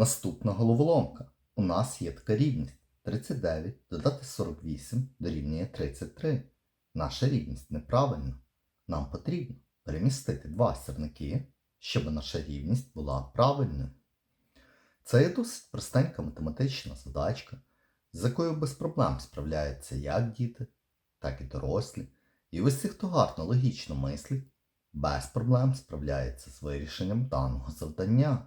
Наступна головоломка. У нас є така рівність. 39 додати 48 дорівнює 33. Наша рівність неправильна. Нам потрібно перемістити два сірники, щоб наша рівність була правильною. Це є досить простенька математична задачка, з якою без проблем справляються як діти, так і дорослі. І усі, хто гарно логічно мислить, без проблем справляється з вирішенням даного завдання.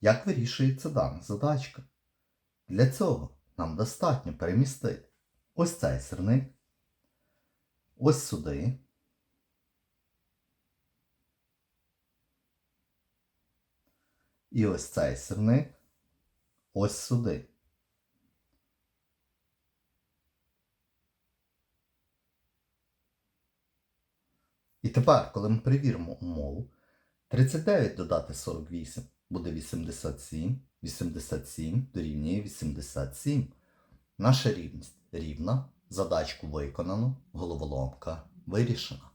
Як вирішується дана задачка? Для цього нам достатньо перемістити ось цей сирник, ось сюди. І ось цей сирник ось сюди. І тепер, коли ми перевіримо умову, 39 додати 48 буде 87, 87 дорівнює 87. Наша рівність рівна, задачку виконано, головоломка вирішена.